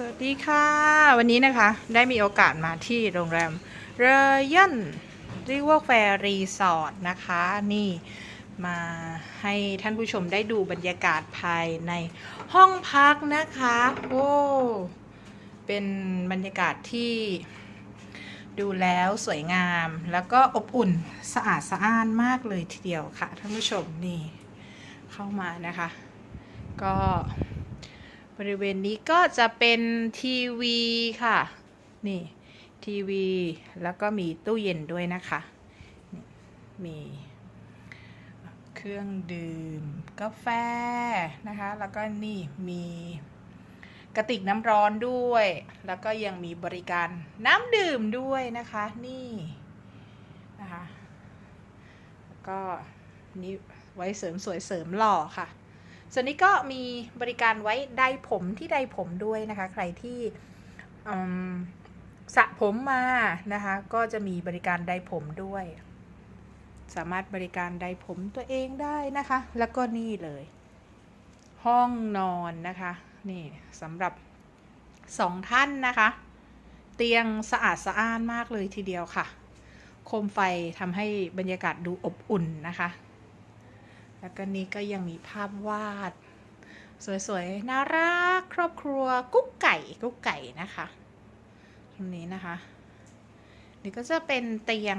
สวัสดีค่ะ วันนี้นะคะได้มีโอกาสมาที่โรงแรมเรยันรีเวอร์แฟร์รีสอร์ทนะคะ นี่มาให้ท่านผู้ชมได้ดูบรรยากาศภายในห้องพักนะคะ โอ้เป็นบรรยากาศที่ดูแล้วสวยงามแล้วก็อบอุ่นสะอาดสะอ้านมากเลยทีเดียวค่ะ ท่านผู้ชมนี่เข้ามานะคะ ก็ บริเวณนี้ก็จะเป็นทีวีค่ะ นี่ทีวีแล้วก็มีตู้เย็นด้วยนะคะ มีเครื่องดื่มกาแฟนะคะ แล้วก็นี่มีกระติกน้ำร้อนด้วย แล้วก็ยังมีบริการน้ำดื่มด้วยนะคะ นี่นะคะ แล้วก็นี่ไว้เสริมสวยเสริมหล่อค่ะ ส่วนนี้ก็มีบริการไว้ไดผมที่ไดผมด้วยนะคะ ใครที่สระผมมานะคะ ก็จะมีบริการไดผมด้วย สามารถบริการไดผมตัวเองได้นะคะ แล้วก็นี่เลย ห้องนอนนะคะ นี่สำหรับสองท่านนะคะ เตียงสะอาดสะอ้านมากเลยทีเดียวค่ะ โคมไฟทำให้บรรยากาศดูอบอุ่นนะคะ แล้วก็นี้ก็ยังมีภาพวาด สวยๆ น่ารัก ครอบครัวกุ๊กไก่กุ๊กไก่นะคะตรงนี้นะคะ นี่ก็จะเป็นเตียง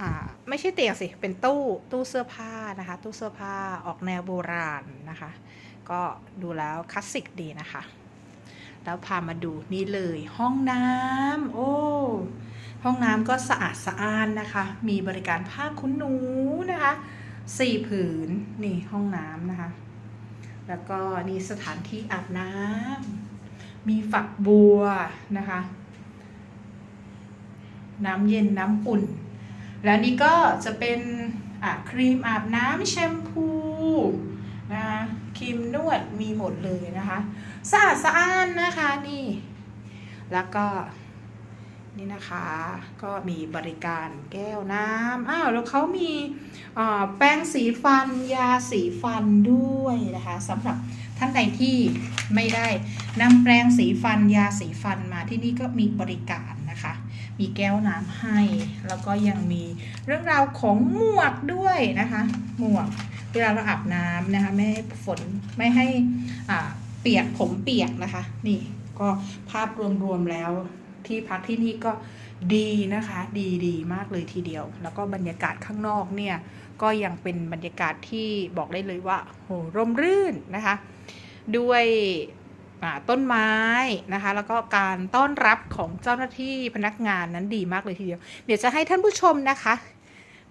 อ่าไม่ใช่เตียงสิ เป็นตู้ ตู้เสื้อผ้านะคะ ตู้เสื้อผ้าออกแนวโบราณนะคะ ก็ดูแล้วคลาสสิกดีนะคะ แล้วพามาดูนี่เลยห้องน้ำโอ้ ห้องน้ำก็สะอาดสะอ้านนะคะ มีบริการผ้าคุ้นหนูนะคะ สี่ผืนนี่ห้องน้ำนะคะ แล้วก็นี่สถานที่อาบน้ำมีฝักบัวนะคะ น้ำเย็นน้ำอุ่น แล้วนี่ก็จะเป็นครีมอาบน้ำแชมพูนะคะครีมนวดมีหมดเลยนะคะสะอาดสะอ้านนะคะนี่ แล้วก็ นี่นะคะก็มีบริการแก้วน้ำอ้าวแล้วเขามีแป้งสีฟันยาสีฟันด้วยนะคะสำหรับท่านใดที่ไม่ได้นำแปรงสีฟันยาสีฟันมาที่นี่ก็มีบริการนะคะ มีแก้วน้ำให้ แล้วก็ยังมีเรื่องราวของหมวกด้วยนะคะหมวกเวลาเราอาบน้ำนะคะไม่ให้ฝนไม่ให้เปียกผมเปียกนะคะ นี่ก็ภาพรวมๆแล้ว ที่พักที่นี่ก็ดีนะคะ ดีดีมากเลยทีเดียว แล้วก็บรรยากาศข้างนอกเนี่ยก็ยังเป็นบรรยากาศที่บอกได้เลยว่าโหร่มรื่นนะคะ ด้วยต้นไม้นะคะ แล้วก็การต้อนรับของเจ้าหน้าที่พนักงานนั้นดีมากเลยทีเดียว เดี๋ยวจะให้ท่านผู้ชมนะคะ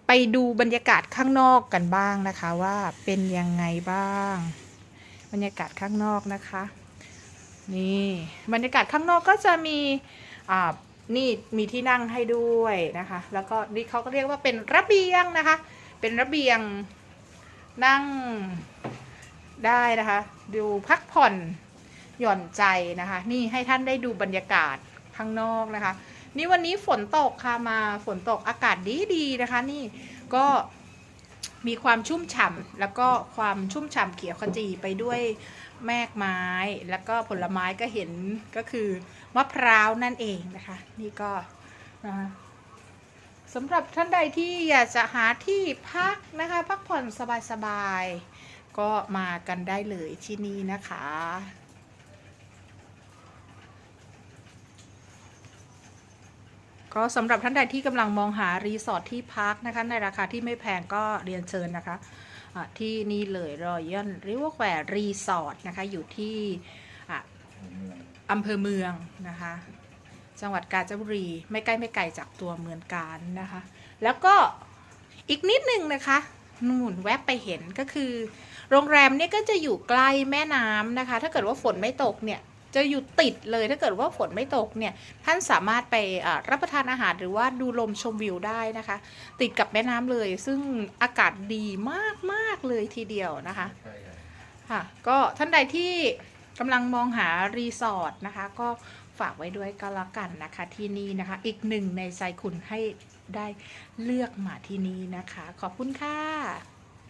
ไปดูบรรยากาศข้างนอกกันบ้างนะคะว่าเป็นยังไงบ้าง บรรยากาศข้างนอกนะคะ นี่บรรยากาศข้างนอกก็จะมี นี่มีที่นั่งให้ด้วยนะคะ แล้วก็นี่เขาก็เรียกว่าเป็นระเบียงนะคะ เป็นระเบียงนั่งได้นะคะ ดูพักผ่อนหย่อนใจนะคะ นี่ให้ท่านได้ดูบรรยากาศข้างนอกนะคะ นี่วันนี้ฝนตกค่ะมาฝนตกอากาศดีดีนะคะ นี่ก็ มีความชุ่มฉ่ำแล้วก็ความชุ่มฉ่ำเขียวขจีไปด้วยแมกไม้ แล้วก็ผลไม้ก็เห็นก็คือมะพร้าวนั่นเองนะคะ นี่ก็นะคะสำหรับท่านใดที่อยากจะหาที่พักนะคะ พักผ่อนสบายๆก็มากันได้เลยที่นี่นะคะ ก็สำหรับท่านใดที่กำลังมองหารีสอร์ทที่พักนะคะในราคาที่ไม่แพงก็เรียนเชิญนะคะะที่นี่เลยรอยัลริเวอร์แควร์รีสอร์ทนะคะอยู่ที่อะอำเภอเมืองนะคะ จังหวัดกาญจนบุรีไม่ใกล้ไม่ไกลจากตัวเมืองการนะคะ แล้วก็อีกนิดหนึ่งนะคะนู่นแวบไปเห็นก็คือ โรงแรมเนี่ยก็จะอยู่ใกล้แม่น้ำนะคะ ถ้าเกิดว่าฝนไม่ตกเนี่ย จะอยู่ติดเลยถ้าเกิดว่าฝนไม่ตกเนี่ยท่านสามารถไปอ่ารับประทานอาหารหรือว่าดูลมชมวิวได้นะคะ ติดกับแม่น้ำเลย ซึ่งอากาศดีมากๆเลยทีเดียวนะคะค่ะก็ท่านใดที่กำลังมองหารีสอร์ทนะคะ ก็ฝากไว้ด้วยก็แล้วกันนะคะที่นี่นะคะ อีกหนึ่งในใจคุณให้ได้เลือกมาที่นี่นะคะ ขอบคุณค่ะ